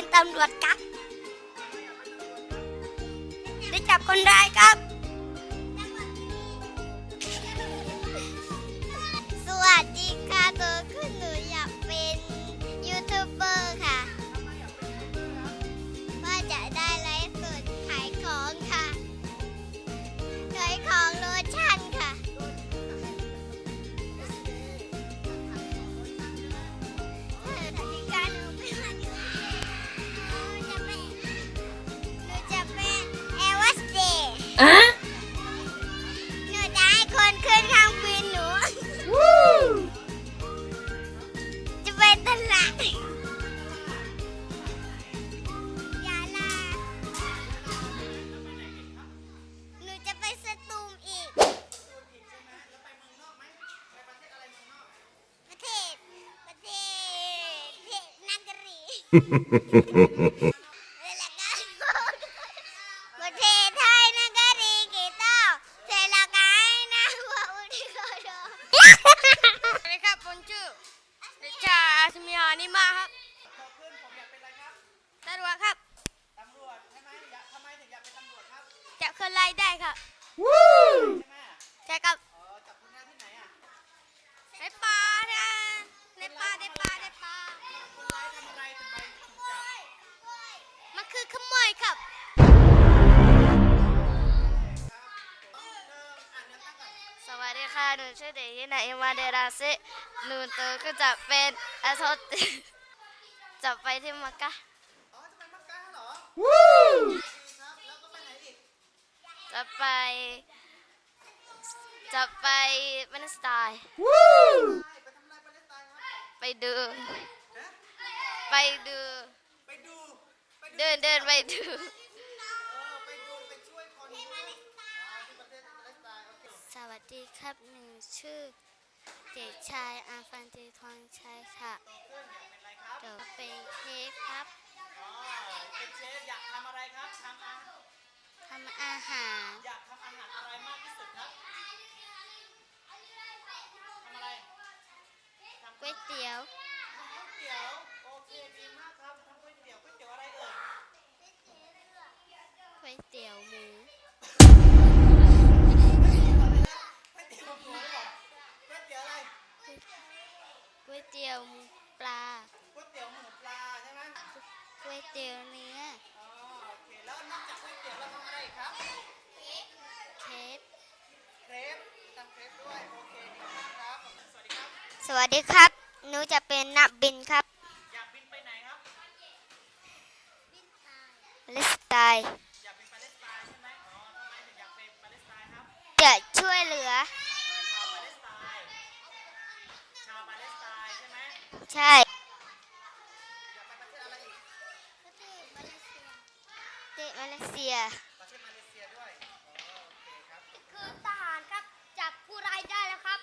เป็นตำรวจครับ ได้จับคนร้ายครับ สวัสดีค่ะทุกคน อยากเป็นตำรวจครับจับคนร้ายได้ครับใช่ไหมใช่ครับเออจับคนร้ายที่ไหนอะในป่านะในป่าในป่าในป่า คนร้ายทำอะไรทำไมถึงจับ มัน คือขโมยครับ สวัสดีค่ะ หนูชื่อเด็กหญิงนาอิมาเดราซิหนูโตก็จะเป็นอาทอตจะไปที่มักกะอ๋อจะไปมักกะเหรอดีครับแล้วก็ไปไหนอีกจะไป จะไปมันสไตล์ใช่ไปทำอะไรปาเลสไตน์ครับไปดูฮะไปดู ไปดูไปดู เดินเดินไปดูเออไปดูไปช่วยคนที่ประเทศปาเลสไตน์โอเคสวัสดีครับหนูชื่อเด็กชายอาฟันติทองชัยค่ะโตขึ้นอยากเป็นอะไรครับเดี๋ยวเป็นเค้กครับอ๋อเป็นเชฟอยากทำอะไรครับทำอาทำอาหารอยากทำอาหารอะไรมากที่สุดครับทำอะไรทำก๋วยเตี๋ยวก๋วยเตี๋ยวโอเคดีมากครับทำก๋วยเตี๋ยวก๋วยเตี๋ยวอะไรเอ่ย ก๋วยเตี๋ยวหมู ก๋วยเตี๋ยวหมูเหรอก๋วยเตี๋ยวอะไร ก๋วยเตี๋ยวหมูปลา ก๋วยเตี๋ยวหมูปลาใช่ไหม ก๋วยเตี๋ยวเนื้อ อ๋อโอเคแล้วนอกจากก๋วยเตี๋ยวเราทำอะไรอีกครับ เค้กเครปทำเครปด้วย โอเคดีมากครับสวัสดีครับ สวัสดีครับหนูจะเป็นนักบินครับอยากบินไปไหนครับเลสไตล์อยากเป็นปาเลสไตน์ใช่ไหมอ๋อทำไมถึงอยากเป็นปาเลสไตน์ครับ จะช่วยเหลือ ชาวปาเลสไตน์ชาวปาเลสไตน์ใช่ไหมใช่อยากไปประเทศอะไรอีก ประเทศมาเลเซีย ครับคือทหารครับ จับผู้ร้ายได้แล้วครับ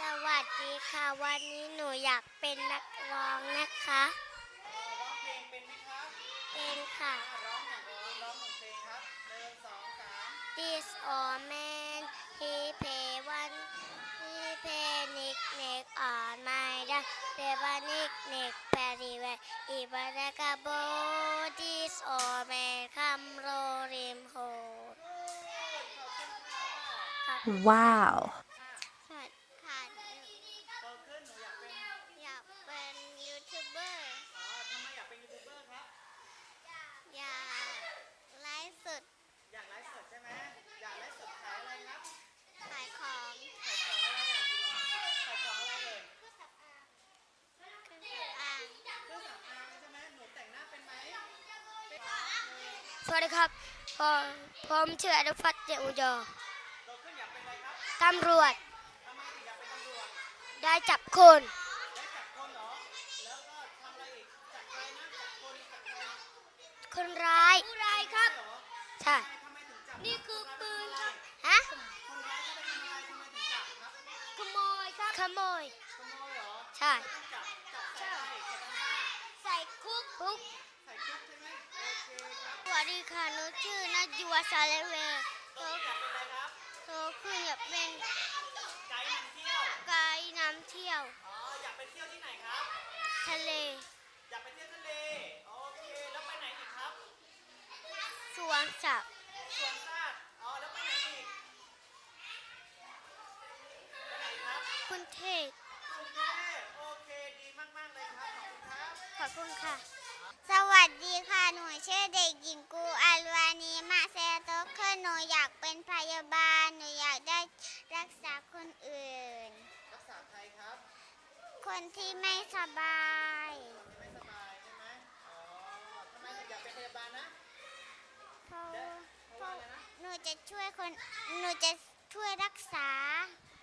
สวัสดีค่ะ วันนี้หนูอยากเป็นนักร้องนะคะอ๋อร้องเพลงเป็นไหมครับเป็นค่ะอ่าร้องหนึ่งร้องร้องหนึ่งเพลงครับหนึ่งสองสาม This old man he pay one he pay nick nick on my dad Pepper nick nick very well even like a boat This old man come roll him home ว้าวค่ะค่ะโตขึ้นหนูอยากเป็นอยากเป็นยูทูบเบอร์อ๋อทำไมอยากเป็นยูทูบเบอร์ครับอยากไลฟ์สดอยากไลฟ์สดใช่ไหมอยากไลฟ์สดขายอะไรครับขายของขายของอะไรอะขายของอะไรเลยเครื่องสำอางเครื่องสำอางใช่ไหมหนูแต่งหน้าเป็นไหมสวัสดีครับผมผมชื่ออนุพัฒน์เจอุยอ ตำรวจทำไมถึงอยากเป็นตำรวจ ได้จับคนได้จับคนเหรอแล้วก็ทำอะไรอีกจับใครนะจับคนจับใครคนร้ายผู้ร้ายครับเหรอใช่ทำไมถึงจับนี่คือปืนครับคฮะคนร้ายก็ไปทำอะไรทำไมถึงจับครับขโมยครับ ขโมยขโมยเหรอใช่ต้องจับจับใส่อะไรใส่ตะกร้าใส่คุกคุกใส่คุกใช่ไหมโอเคครับสวัสดีค่ะหนูชื่อนัจวซาเลเวลโต ขึ้นอยากเป็นอะไรครับโตขึ้นอยากเป็นไกด์นำเที่ยว ไกด์นำเที่ยว อ๋อ อยากไปเที่ยวที่ไหนครับ ทะเลทอยากไปเที่ยวทะเล โอเค แล้วไปไหนอีกครับ สวงสัตว์สวนสัตว์ อ๋อ แล้วไปไหนอีกไปไหนครับคุณเทศกรุงเทพโอเค ดีมากๆเลยครับ ขอบคุณครับ ขอบคุณค่ะ สวัสดีค่ะ หนูชื่อเด็กหญิงกู คนที่ไม่สบาย ไม่สบายใช่ไหมอ๋อทำไมถึงอยากเป็นพยาบาลนะเพราะเพราะหนูจะช่วยคนหนูจะช่วยรักษา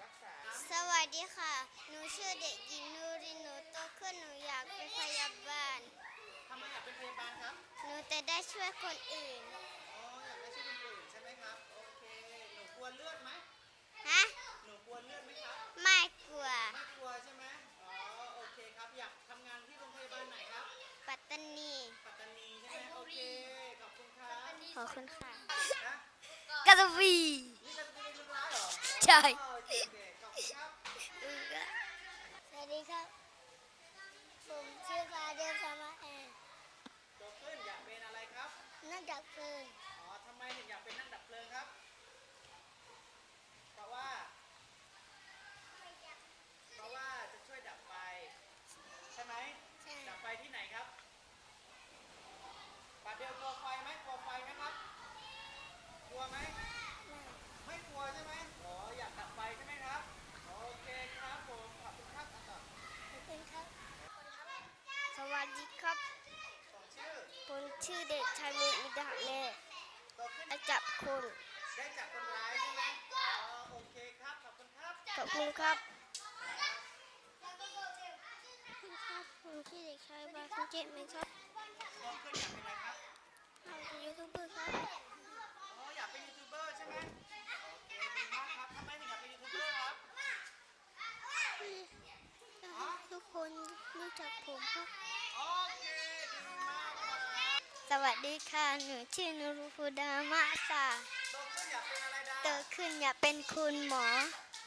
รักษาสวัสดีค่ะ หนูชื่อเด็กหญิงนูรินหนูโตขึ้นหนูอยากเป็นพยาบาลทำไมอยากเป็นพยาบาลครับ หนูจะได้ช่วยคนอื่น อบคุณค่ะนะกาตวีนี่จะเป็นลูกร้ายเหรอใช่อ๋อโอเคโอเคขอบคุณครับสวัสดีครับ ผมชื่อฟาเดลซามาแอนโตขึ้นอยากเป็นอะไรครับ นักดับเพลิง อ๋อ ทำไมถึงอยากเป็นนักดับเพลิงครับ เพราะว่า เพราะว่าจะช่วยดับไฟ ใช่ไหม ใช่ ดับไฟที่ไหนครับปาเดียวกลัวไฟไหมกลัวไฟไหมครับ กลัว ไหมไม่กลัวใช่ไหมอ๋ออยากดับไฟใช่ไหมครับ โอเคครับผมขอบคุณครับอะต่อขอบคุณครับ สวัสดีครับ ส่งชื่อผมชื่อเด็กชายมิมิดาเล่โตขึ้นอาจับคนได้จับคนร้ายใช่ไหมอ๋อโอเคครับขอบคุณครับ ขอบคุณครับขอบคุณครับผมชื่อเด็กชายบาสเจตไหมครับโตขึ้นอยากเป็นอะไรครับ เราเป็นยูทูบเบอร์ครับ วัสดีค่ะ หนูชื่อนุรุฟูดามะค่ากเป็าโตขึ้นอยากเป็นคุณหมอ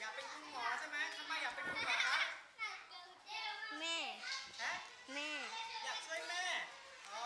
อยากเป็นคุณหมอใช่ไหมทำไมอยากเป็นคุณหมอครับแม่ แม่ อยากช่วยแม่ อ๋